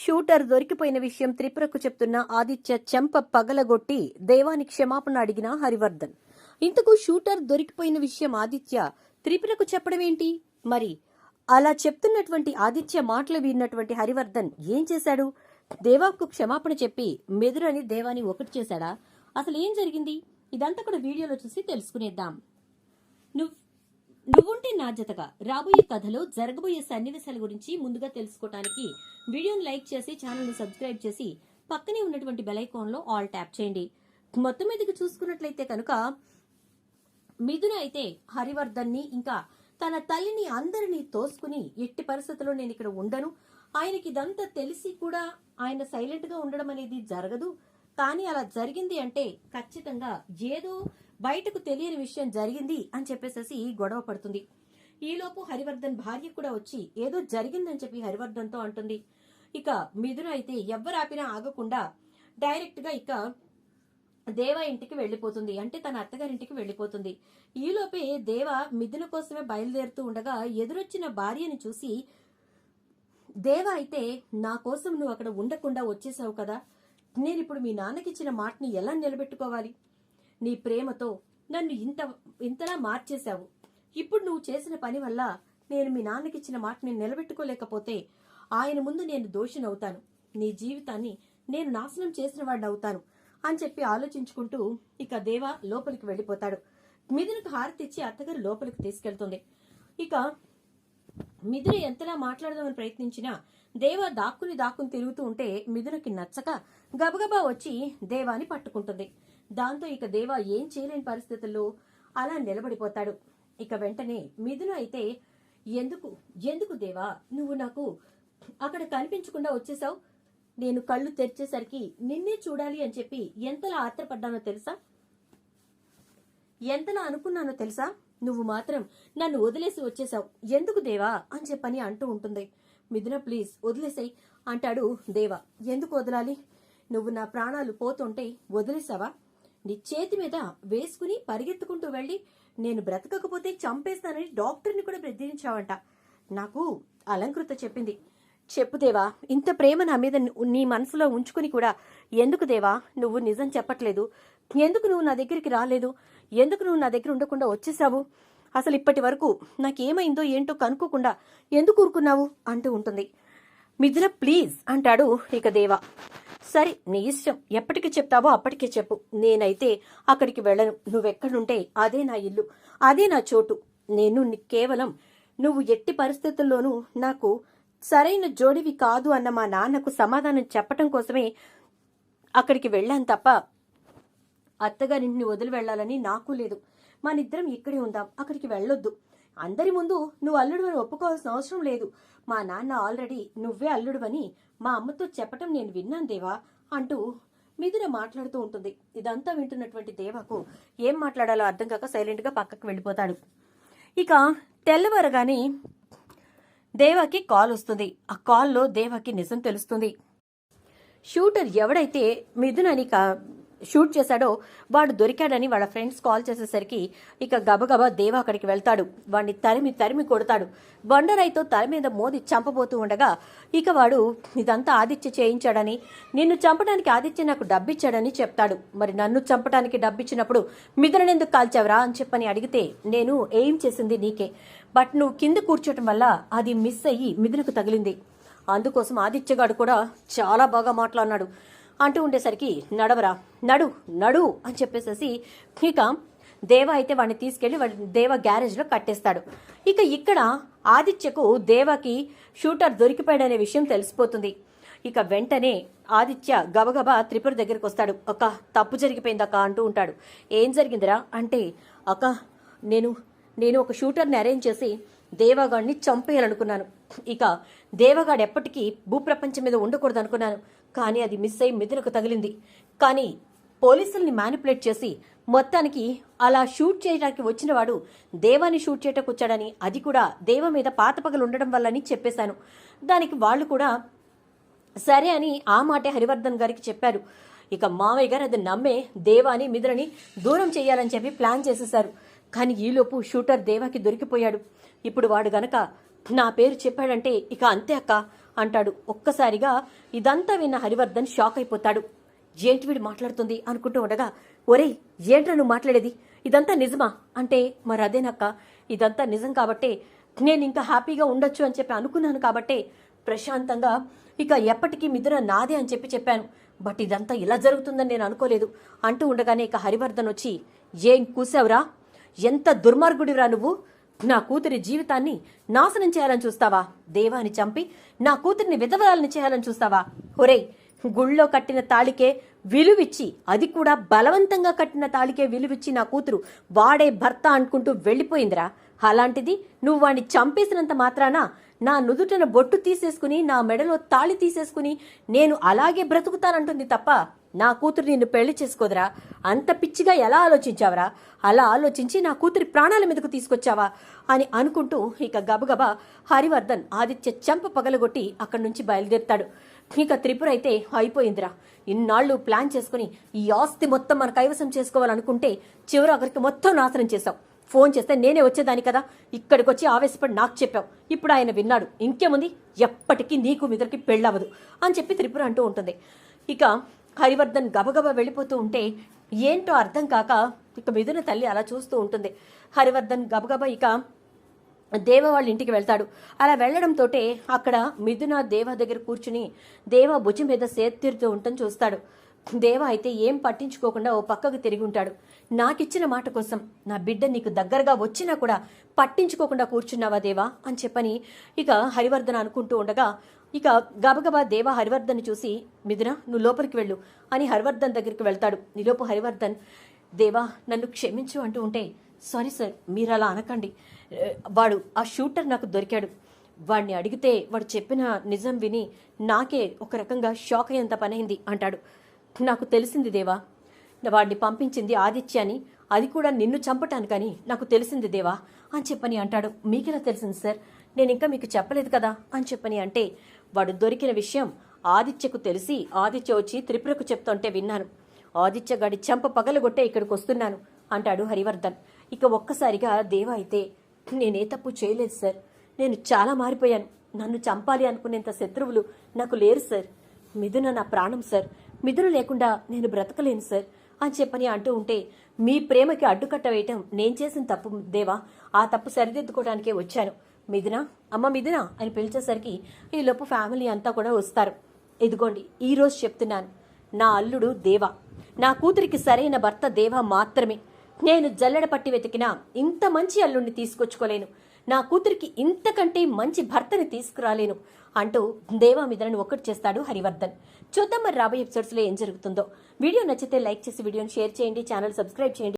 Shooter దొరికిపోయిన విషయం త్రిపురకు చెప్తున్న ఆదిత్య చెంప పగలగొట్టి దేవాని క్షమాపణ అడిగిన హరివర్ధన్. ఇంతకు షూటర్ దొరికిపోయిన విషయం ఆదిత్య త్రిపురకు చెప్పడమేంటి మరి అలా చెప్తున్నటువంటి ఆదిత్య మాటలు విన్నటువంటి హరివర్ధన్ ఏం చేశాడు? దేవాకు క్షమాపణ చెప్పి మెదురని దేవాని ఒకటి చేశాడా? అసలు ఏం జరిగింది? ఇదంతా కూడా వీడియోలో చూసి తెలుసుకునేద్దాం. నువ్వు నువ్వుంటే నా జతగా. రాబోయే కథలో జరగబోయే సన్నివేశాల గురించి ముందుగా తెలుసుకోవటానికి వీడియోని లైక్ చేసి ఛానల్ని సబ్స్క్రైబ్ చేసి పక్కనే ఉన్నటువంటి బెలైకాన్లో ఆల్ ట్యాప్ చేయండి. మొత్తం మీదకి చూసుకున్నట్లయితే కనుక మిథున అయితే హరివర్ధన్ని ఇంకా తన తల్లిని అందరినీ తోసుకుని ఎట్టి పరిస్థితుల్లో నేను ఇక్కడ ఉండను. ఆయనకి ఇదంతా తెలిసి కూడా ఆయన సైలెంట్గా ఉండడం అనేది జరగదు. కానీ అలా జరిగింది అంటే ఖచ్చితంగా ఏదో బయటకు తెలియని విషయం జరిగింది అని చెప్పేసేసి గొడవ పడుతుంది. ఈలోపు హరివర్ధన్ భార్య కూడా వచ్చి ఏదో జరిగిందని చెప్పి హరివర్ధన్తో అంటుంది. ఇక మిథున అయితే ఎవ్వరు ఆపినా ఆగకుండా డైరెక్ట్గా ఇక దేవ ఇంటికి వెళ్ళిపోతుంది. అంటే తన అత్తగారింటికి వెళ్ళిపోతుంది. ఈలోపే దేవ మిథున కోసమే బయలుదేరుతూ ఉండగా ఎదురొచ్చిన భార్యని చూసి దేవ అయితే నా కోసం నువ్వు అక్కడ ఉండకుండా వచ్చేసావు కదా. నేను ఇప్పుడు మీ నాన్నకిచ్చిన మాటని ఎలా నిలబెట్టుకోవాలి? నీ ప్రేమతో నన్ను ఇంత ఇంతలా మార్చేశావు. ఇప్పుడు నువ్వు చేసిన పని వల్ల నేను మీ నాన్నకిచ్చిన మాటని నిలబెట్టుకోలేకపోతే ఆయన ముందు నేను దోషినవుతాను. నీ జీవితాన్ని నేను నాశనం చేసిన వాడిని అవుతాను అని చెప్పి ఆలోచించుకుంటూ ఇక దేవ లోపలికి వెళ్ళిపోతాడు. మిథునకు హారతిచ్చి అత్తగారు లోపలికి తీసుకెళ్తుంది. ఇక మిథున ఎంతలా మాట్లాడదామని ప్రయత్నించినా దేవ దాక్కుని దాక్కుని తిరుగుతూ ఉంటే మిథునకి నచ్చక గబగబా వచ్చి దేవాని పట్టుకుంటుంది. దాంతో ఇక దేవ ఏం చేయలేని పరిస్థితుల్లో అలా నిలబడిపోతాడు. ఇక వెంటనే మిథున అయితే ఎందుకు? ఎందుకు దేవా? నువ్వు నాకు అక్కడ కనిపించకుండా వచ్చేసావు నేను కళ్ళు తెరిచేసరికి నిన్నే చూడాలి అని చెప్పి ఎంతలా ఆత్రపడ్డానో తెలుసా? ఎంతలా అనుకున్నానో తెలుసా? నువ్వు మాత్రం నన్ను వదిలేసి వచ్చేసావు ఎందుకు దేవా? అని చెప్పని అంటూ ఉంటుంది. మిథున ప్లీజ్ వదిలేసాయి అంటాడు దేవా. ఎందుకు వదలాలి? నువ్వు నా ప్రాణాలు పోతుంటే వదిలేసావా? నీ చేతి మీద వేసుకుని పరిగెత్తుకుంటూ వెళ్ళి నేను బ్రతకకపోతే చంపేస్తానని డాక్టర్ని కూడా బెదిరించావంట. నాకు అలంకృత చెప్పింది. చెప్పు దేవా ఇంత ప్రేమ నా మీద నీ మనసులో ఉంచుకుని కూడా ఎందుకు దేవా నువ్వు నిజం చెప్పట్లేదు? ఎందుకు నువ్వు నా దగ్గరికి రాలేదు? ఎందుకు నువ్వు నా దగ్గర ఉండకుండా వచ్చేసావు? అసలు ఇప్పటి వరకు నాకేమైందో ఏంటో కనుక్కోకుండా ఎందుకు ఊరుకున్నావు? అంటూ ఉంటుంది. మిథున ప్లీజ్ అంటాడు ఇక దేవా. సరే నీ ఇష్టం. ఎప్పటికి చెప్తావో అప్పటికే చెప్పు. నేనైతే అక్కడికి వెళ్ళను. నువ్వెక్కడుంటే అదే నా ఇల్లు. అదే నా చోటు. నేను కేవలం నువ్వు ఎట్టి పరిస్థితుల్లోనూ నాకు సరైన జోడివి కాదు అన్న మా నాన్నకు సమాధానం చెప్పటం కోసమే అక్కడికి వెళ్ళాను తప్ప అత్తగారింటిని వదిలి వెళ్ళాలని నాకు లేదు. మనిద్దరం ఇక్కడే ఉందాం. అక్కడికి వెళ్ళొద్దు. అందరి ముందు నువ్వు అల్లుడు అని ఒప్పుకోవాల్సిన అవసరం లేదు. మా నాన్న ఆల్రెడీ నువ్వే అల్లుడువని మా అమ్మతో చెప్పటం నేను విన్నాను దేవా అంటూ మిథున మాట్లాడుతూ ఉంటుంది. ఇదంతా వింటున్నటువంటి దేవాకు ఏం మాట్లాడాలో అర్థం కాక సైలెంట్గా పక్కకు వెళ్ళిపోతాడు. ఇక తెల్లవారగానే దేవాకి కాల్ వస్తుంది. ఆ కాల్లో దేవాకి నిజం తెలుస్తుంది. షూటర్ ఎవడైతే మిథునని కా- షూట్ చేశాడో వాడు దొరికాడని వాళ్ళ ఫ్రెండ్స్ కాల్ చేసేసరికి ఇక గబగబా దేవా అక్కడికి వెళ్తాడు. వాడిని తరిమి తరిమి కొడతాడు. బండరాయితో తల మీద మోది చంపబోతూ ఉండగా ఇక వాడు ఇదంతా ఆదిత్య చేయించాడని నిన్ను చంపడానికి ఆదిత్య నాకు డబ్బిచ్చాడని చెప్తాడు. మరి నన్ను చంపడానికి డబ్బిచ్చినప్పుడు మిథుననెందుకు కాల్చావరా? అని చెప్పని అడిగితే నేను ఏం చేసింది నీకే. బట్ నువ్వు కింద కూర్చోటం వల్ల అది మిస్ అయ్యి మిథునకు తగిలింది. అందుకోసం ఆదిత్యగాడు కూడా చాలా బాగా మాట్లాడినాడు. అంటూ ఉండేసరికి నడవరా నడు నడు అని చెప్పేసేసి ఇక దేవ అయితే వాడిని తీసుకెళ్ళి వాడి దేవ గ్యారేజ్లో కట్టేస్తాడు. ఇక ఇక్కడ ఆదిత్యకు దేవకి షూటర్ దొరికిపోయాడనే విషయం తెలిసిపోతుంది. ఇక వెంటనే ఆదిత్య గబగబా త్రిపుర దగ్గరికి వస్తాడు. అక్క తప్పు జరిగిపోయింది అక్క అంటూ ఉంటాడు. ఏం జరిగిందిరా? అంటే అక్క నేను నేను ఒక షూటర్ని అరేంజ్ చేసి దేవగాడిని చంపేయాలనుకున్నాను. ఇక దేవగాడు ఎప్పటికీ భూప్రపంచం మీద ఉండకూడదు అనుకున్నాను కానీ అది మిస్ అయి మిథునకు తగిలింది. కానీ పోలీసుల్ని మ్యానిపులేట్ చేసి మొత్తానికి అలా షూట్ చేయడానికి వచ్చినవాడు దేవాన్ని షూట్ చేయటకు వచ్చాడని అది కూడా దేవ మీద పాత పగలు ఉండడం వల్లని చెప్పేశాను. దానికి వాళ్ళు కూడా సరే అని ఆ మాటే హరివర్ధన్ గారికి చెప్పారు. ఇక మావయ్య గారు అది నమ్మే దేవాని మిదురని దూరం చేయాలని చెప్పి ప్లాన్ చేసేశారు. కానీ ఈలోపు షూటర్ దేవాకి దొరికిపోయాడు. ఇప్పుడు వాడు గనక నా పేరు చెప్పాడంటే ఇక అంతే అక్క. అంటాడు. ఒక్కసారిగా ఇదంతా విన్న హరివర్ధన్ షాక్ అయిపోతాడు. ఏంటి వీడు మాట్లాడుతుంది? అనుకుంటూ ఉండగా ఒరేయ్ ఏంట్రా నువ్వు మాట్లాడేది? ఇదంతా నిజమా? అంటే మరి అదేనక్క ఇదంతా నిజం కాబట్టే నేను ఇంకా హ్యాపీగా ఉండొచ్చు అని చెప్పి అనుకున్నాను కాబట్టే ప్రశాంతంగా ఇక ఎప్పటికీ మిథున నాదే అని చెప్పి చెప్పాను. బట్ ఇదంతా ఇలా జరుగుతుందని నేను అనుకోలేదు. అంటూ ఉండగానే ఇక హరివర్ధన్ వచ్చి ఏం కూసావురా? ఎంత దుర్మార్గుడివరా నువ్వు? నా కూతురి జీవితాన్ని నాశనం చేయాలని చూస్తావా? దేవాని చంపి నా కూతురిని విధవరాలని చేయాలని చూస్తావా? ఒరే గుళ్ళో కట్టిన తాళికే విలువిచ్చి అది కూడా బలవంతంగా కట్టిన తాళికే విలువిచ్చి నా కూతురు వాడే భర్త అనుకుంటూ వెళ్ళిపోయిందిరా. అలాంటిది నువ్వు వాణ్ణి చంపేసినంత మాత్రాన నా నుదుటన బొట్టు తీసేసుకుని నా మెడలో తాళి తీసేసుకుని నేను అలాగే బ్రతుకుతానంటుంది తప్ప నా కూతురు నిన్ను పెళ్ళి చేసుకోదురా. అంత పిచ్చిగా ఎలా ఆలోచించావరా? అలా ఆలోచించి నా కూతురి ప్రాణాల మీదకు తీసుకొచ్చావా? అని అనుకుంటూ ఇక గబగబా హరివర్ధన్ ఆదిత్య చెంప పగలగొట్టి అక్కడి నుంచి బయలుదేరుతాడు. ఇక త్రిపుర అయితే అయిపోయిందిరా. ఇన్నాళ్ళు ప్లాన్ చేసుకుని ఈ ఆస్తి మొత్తం మన కైవసం చేసుకోవాలనుకుంటే చివరి ఒకరికి మొత్తం నాశనం చేశావు. ఫోన్ చేస్తే నేనే వచ్చేదాని కదా. ఇక్కడికి వచ్చి ఆవేశపడి నాకు చెప్పావు. ఇప్పుడు ఆయన విన్నాడు. ఇంకేముంది? ఎప్పటికీ నీకు మిదరికి పెళ్ళవదు అని చెప్పి త్రిపుర అంటూ ఉంటుంది. ఇక హరివర్ధన్ గబగబా వెళ్ళిపోతూ ఉంటే ఏంటో అర్థం కాక ఇక మిథున తల్లి అలా చూస్తూ ఉంటుంది. హరివర్ధన్ గబగబా ఇక దేవ వాళ్ళ ఇంటికి వెళ్తాడు. అలా వెళ్ళడంతో అక్కడ మిథున దేవ దగ్గర కూర్చుని దేవ భుజం మీద సేత్తీరుతూ ఉండటం చూస్తాడు. దేవ అయితే ఏం పట్టించుకోకుండా ఓ పక్కకు తిరిగి ఉంటాడు. నాకిచ్చిన మాట కోసం నా బిడ్డ నీకు దగ్గరగా వచ్చినా కూడా పట్టించుకోకుండా కూర్చున్నావా దేవా? అని చెప్పని ఇక హరివర్ధన్ అనుకుంటూ ఉండగా ఇక గబగబా దేవ హరివర్ధన్ చూసి మిథున నువ్వు లోపలికి వెళ్ళు అని హరివర్ధన్ దగ్గరికి వెళ్తాడు. నీలోపు హరివర్ధన్ దేవా నన్ను క్షమించు అంటూ ఉంటే సారీ సార్ మీరు అలా అనకండి వాడు ఆ షూటర్ నాకు దొరికాడు. వాడిని అడిగితే వాడు చెప్పిన నిజం విని నాకే ఒక రకంగా షాక్ అయ్యేంత పనైంది అంటాడు. నాకు తెలిసింది దేవా వాడిని పంపించింది ఆదిత్య అని. అది కూడా నిన్ను చంపటానికని నాకు తెలిసింది దేవా అని చెప్పని అంటాడు. మీకెలా తెలిసింది సార్? నేను ఇంకా మీకు చెప్పలేదు కదా అని చెప్పని అంటే వాడు దొరికిన విషయం ఆదిత్యకు తెలిసి ఆదిత్య వచ్చి త్రిపురకు చెప్తుంటే విన్నాను. ఆదిత్య గడి చెంప పగలగొట్టే ఇక్కడికి వస్తున్నాను అంటాడు హరివర్ధన్. ఇక ఒక్కసారిగా దేవ అయితే నేనే తప్పు చేయలేదు సార్. నేను చాలా మారిపోయాను. నన్ను చంపాలి అనుకునేంత శత్రువులు నాకు లేరు సార్. మిథున నా ప్రాణం సార్. మిథున లేకుండా నేను బ్రతకలేను సార్ అని చెప్పని అంటూ ఉంటే మీ ప్రేమకి అడ్డుకట్ట వేయటం నేను చేసిన తప్పు దేవా? ఆ తప్పు సరిదిద్దుకోవడానికే వచ్చాను. మిథున అమ్మ మిథున అని పిలిచేసరికి ఈలోపు ఫ్యామిలీ అంతా కూడా వస్తారు. ఇదిగోండి ఈరోజు చెప్తున్నాను. నా అల్లుడు దేవా. నా కూతురికి సరైన భర్త దేవా మాత్రమే. నేను జల్లెడ పట్టి వెతికినా ఇంత మంచి అల్లుడిని తీసుకొచ్చుకోలేను. నా కూతురికి ఇంతకంటే మంచి భర్తని తీసుకురాలేను అంటూ దేవా మీదను ఒక్కటి చేస్తాడు హరివర్ధన్. చూద్దాం మరి రాబోయే ఎపిసోడ్స్లో ఏం జరుగుతుందో. వీడియో నచ్చితే లైక్ చేసి వీడియోని షేర్ చేయండి ఛానల్ సబ్స్క్రైబ్ చేయండి.